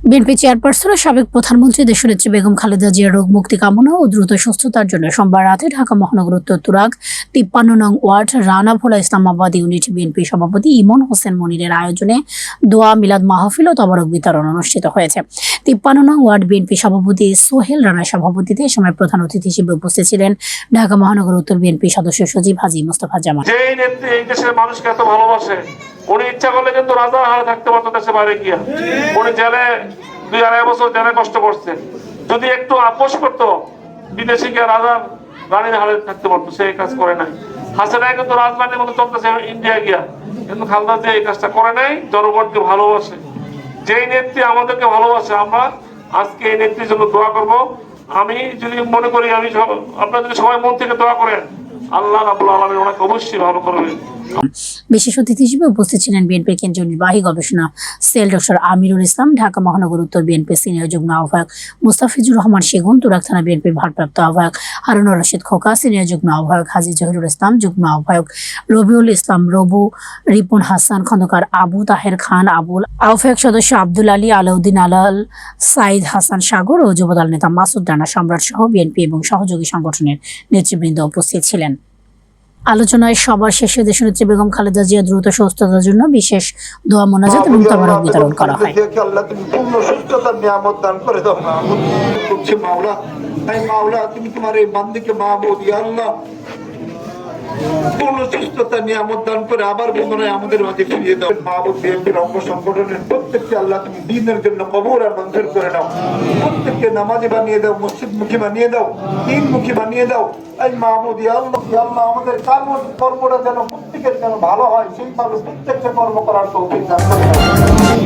BNP chairperson ও সাবেক প্রধানমন্ত্রী দেশনেত্রী বেগম খালেদা জিয়ার রোগ মুক্তি কামনা ও দ্রুত সুস্থতার জন্য সোমবার রাতে ঢাকা মহানগর উত্তর তুরাগ তিপ্পান্ন নং ward Ranabhola Islamabad unit BNP সভাপতি ইমন হোসেন মনিরের আয়োজনে দোয়া মিলাদ মাহফিল ও তবরক বিতরণ অনুষ্ঠিত হয়েছে। তিপ্পান্ন নং ওয়ার্ড বিএনপি সভাপতি সোহেল রানার সভাপতিতে এ সময় প্রধান অতিথি হিসেবে উপস্থিত ছিলেন ঢাকা মহানগর উত্তর বিএনপি সদস্য সচিব হাজি মোস্তফা জামান নেত্রী দেশের মানুষকে এত ভালোবাসে উনি ইচ্ছা করলে কিন্তু রাজা হারে থাকতে পারতো দেশে বাইরে গিয়া। উনি জেলে দুই আড়াই বছর জেলে কষ্ট করছে যদি একটু আপোষ করতো বিদেশে গিয়ে রাজার রানীর হারে থাকতে পারতো সে কাজ করে নাই। হাসিনা কিন্তু রাজধানীর মতো চলতেছে ইন্ডিয়া গিয়া। কিন্তু খালদা যে এই কাজটা করে নাই জনগণকে ভালোবাসে। যেই নেত্রী আমাদেরকে ভালোবাসে আমরা আজকে এই নেত্রীর জন্য দোয়া করব। আমি যদি মনে করি আমি আপনারা যদি সবাই মন থেকে দোয়া করেন আল্লাহ রাবুল আলমী ওনাকে অবশ্যই ভালো করবে বিশেষ অতিথি হিসেবে উপস্থিত ছিলেন বিএনপির কেন্দ্রীয় নির্বাহী গবেষণা সেল ডক্টর আমিরুল ইসলাম, ঢাকা মহানগর উত্তর বিএনপি সিনিয়র যুগ্ম আহ্বায়ক মুস্তাফিজুর রহমান সেগুন তুরাক থানা বিএনপির ভারপ্রাপ্ত আহ্বায়ক হারুনুর রশিদ খোকা, সিনিয়র যুগ্ম আহ্বায়ক হাজি জহিরুল ইসলাম, যুগ্ম আহ্বায়ক রবিউল ইসলাম রবু, রিপন হাসান, খন্দকার আবু তাহের খান, আবুল, আহ্বায়ক সদস্য আব্দুল আলী আলাউদ্দিন আলাল, সাইদ হাসান সাগর ও যুবদল নেতা মাসুদ রানা সম্রাট সহ বিএনপি এবং সহযোগী সংগঠনের নেতৃবৃন্দ উপস্থিত ছিলেন। আলোচনায় সবার শেষে দেশের হচ্ছে বেগম খালেদা জিয়া দ্রুত সুস্থতার জন্য বিশেষ দোয়া, মোনাজাত এবং তবরক বিতরণ করা হয়। আল্লাহ পূর্ণ সুস্থতার নিয়ামত মাওলা মাওলা, তুমি তোমার এই বান্দিকে মাহমুদ ইয়া আল্লাহ পূর্ণ সুস্থতা নিয়ামত দান করে আবার পুনরায় আমাদের মাঝে ফিরিয়ে দাও। মাহমুদ বিএনপির অঙ্গ সংগঠনের প্রত্যেককে আল্লাহ তুমি দিনের জন্য কবর আর মঞ্জুর করে নাও। প্রত্যেককে নামাজি বানিয়ে দাও মসজিদ মুখী বানিয়ে দাও দিন মুখী বানিয়ে দাও। এই মাহমুদ আল্লাহ আল্লাহ, আমাদের কর্ম, কর্মটা যেন প্রত্যেকের যেন ভালো হয়, সেই ভাবে প্রত্যেককে কর্ম করার তৌফিক